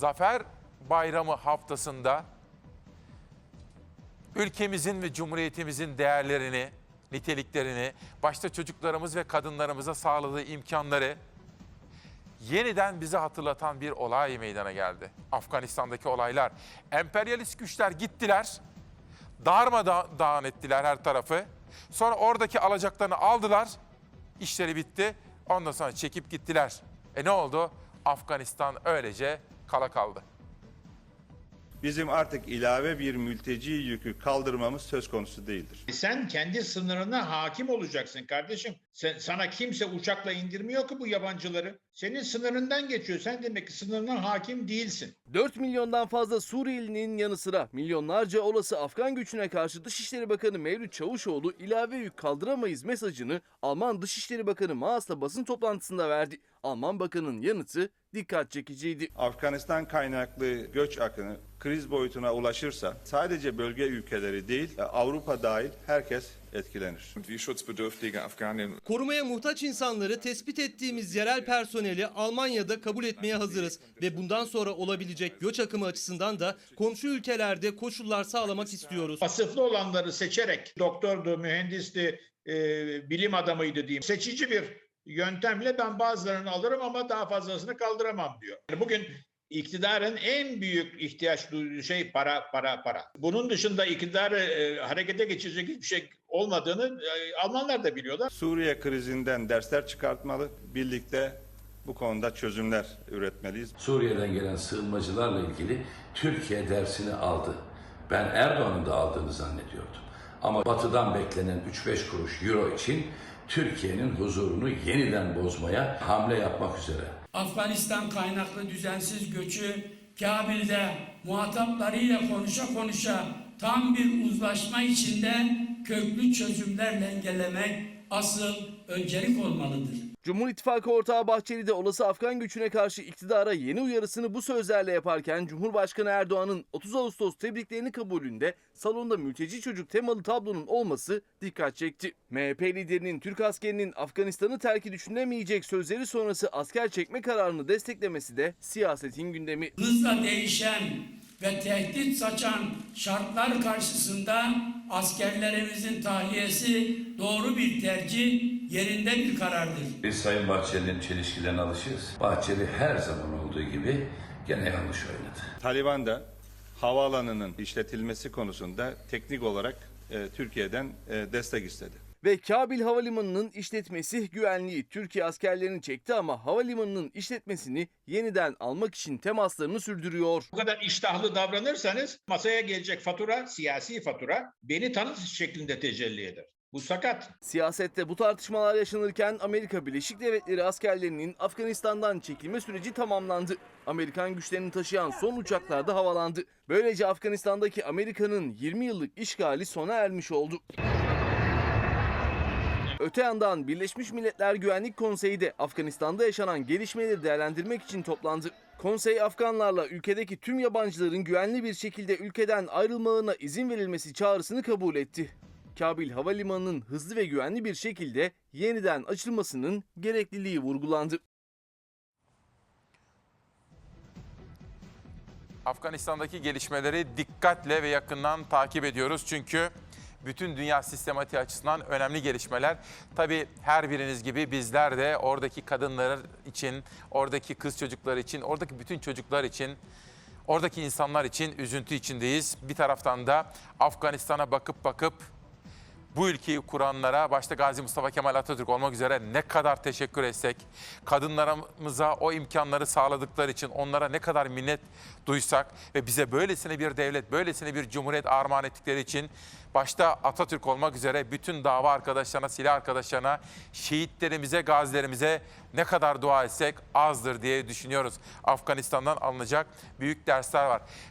Zafer Bayramı haftasında ülkemizin ve cumhuriyetimizin değerlerini, niteliklerini, başta çocuklarımız ve kadınlarımıza sağladığı imkanları yeniden bize hatırlatan bir olay meydana geldi. Afganistan'daki olaylar. Emperyalist güçler gittiler, darmadağın ettiler her tarafı. Sonra oradaki alacaklarını aldılar, işleri bitti. Ondan sonra çekip gittiler. E ne oldu? Afganistan öylece kala kaldı. Bizim artık ilave bir mülteci yükü kaldırmamız söz konusu değildir. Sen kendi sınırına hakim olacaksın kardeşim. Sen, sana kimse uçakla indirmiyor ki bu yabancıları. Senin sınırından geçiyor. Sen demek ki sınırına hakim değilsin. 4 milyondan fazla Suriyelinin yanı sıra milyonlarca olası Afgan güçüne karşı Dışişleri Bakanı Mevlüt Çavuşoğlu ilave yük kaldıramayız mesajını Alman Dışişleri Bakanı Maas'la basın toplantısında verdi. Alman bakanın yanıtı dikkat çekiciydi. Afganistan kaynaklı göç akını kriz boyutuna ulaşırsa sadece bölge ülkeleri değil Avrupa dahil herkes etkilenir. Korumaya muhtaç insanları tespit ettiğimiz yerel personeli Almanya'da kabul etmeye hazırız ve bundan sonra olabilecek göç akımı açısından da komşu ülkelerde koşullar sağlamak istiyoruz. Vasıflı olanları seçerek doktordu, mühendisti, e, bilim adamıydı diyeyim. Seçici bir yöntemle ben bazılarını alırım ama daha fazlasını kaldıramam diyor. Yani bugün iktidarın en büyük ihtiyaç duyduğu şey para, para, para. Bunun dışında iktidarı e, harekete geçirecek hiçbir şey olmadığını e, Almanlar da biliyorlar. Suriye krizinden dersler çıkartmalı, birlikte bu konuda çözümler üretmeliyiz. Suriye'den gelen sığınmacılarla ilgili Türkiye dersini aldı. Ben Erdoğan'ın da aldığını zannediyordum. Ama batıdan beklenen 3-5 kuruş euro için Türkiye'nin huzurunu yeniden bozmaya hamle yapmak üzere. Afganistan kaynaklı düzensiz göçü Kabil'de muhataplarıyla konuşa konuşa tam bir uzlaşma içinde köklü çözümlerle engellemek asıl öncelik olmalıdır. Cumhur İttifakı ortağı Bahçeli de olası Afgan güçüne karşı iktidara yeni uyarısını bu sözlerle yaparken Cumhurbaşkanı Erdoğan'ın 30 Ağustos tebriklerini kabulünde salonda mülteci çocuk temalı tablonun olması dikkat çekti. MHP liderinin Türk askerinin Afganistan'ı terki düşünülemeyecek sözleri sonrası asker çekme kararını desteklemesi de siyasetin gündemi. Hızla değişen ve tehdit saçan şartlar karşısında askerlerimizin tahliyesi doğru bir tercih, yerinde bir karardır. Biz Sayın Bahçeli'nin çelişkilerine alışığız. Bahçeli her zaman olduğu gibi gene yanlış oynadı. Taliban da havaalanının işletilmesi konusunda teknik olarak e, Türkiye'den e, destek istedi. Ve Kabil Havalimanı'nın işletmesi güvenliği Türkiye askerlerini çekti ama havalimanının işletmesini yeniden almak için temaslarını sürdürüyor. Bu kadar iştahlı davranırsanız masaya gelecek fatura, siyasi fatura beni tanıt şeklinde tecelli eder. Bu sakat. Siyasette bu tartışmalar yaşanırken Amerika Birleşik Devletleri askerlerinin Afganistan'dan çekilme süreci tamamlandı. Amerikan güçlerini taşıyan son uçaklar da havalandı. Böylece Afganistan'daki Amerika'nın 20 yıllık işgali sona ermiş oldu. Öte yandan Birleşmiş Milletler Güvenlik Konseyi de Afganistan'da yaşanan gelişmeleri değerlendirmek için toplandı. Konsey Afganlarla ülkedeki tüm yabancıların güvenli bir şekilde ülkeden ayrılmalarına izin verilmesi çağrısını kabul etti. Kabil Havalimanı'nın hızlı ve güvenli bir şekilde yeniden açılmasının gerekliliği vurgulandı. Afganistan'daki gelişmeleri dikkatle ve yakından takip ediyoruz. Çünkü bütün dünya sistematiği açısından önemli gelişmeler. Tabii her biriniz gibi bizler de oradaki kadınlar için, oradaki kız çocukları için, oradaki bütün çocuklar için, oradaki insanlar için üzüntü içindeyiz. Bir taraftan da Afganistan'a bakıp bakıp bu ülkeyi kuranlara başta Gazi Mustafa Kemal Atatürk olmak üzere ne kadar teşekkür etsek, kadınlarımıza o imkanları sağladıkları için onlara ne kadar minnet duysak ve bize böylesine bir devlet, böylesine bir cumhuriyet armağan ettikleri için başta Atatürk olmak üzere bütün dava arkadaşlarına, silah arkadaşlarına, şehitlerimize, gazilerimize ne kadar dua etsek azdır diye düşünüyoruz. Afganistan'dan alınacak büyük dersler var.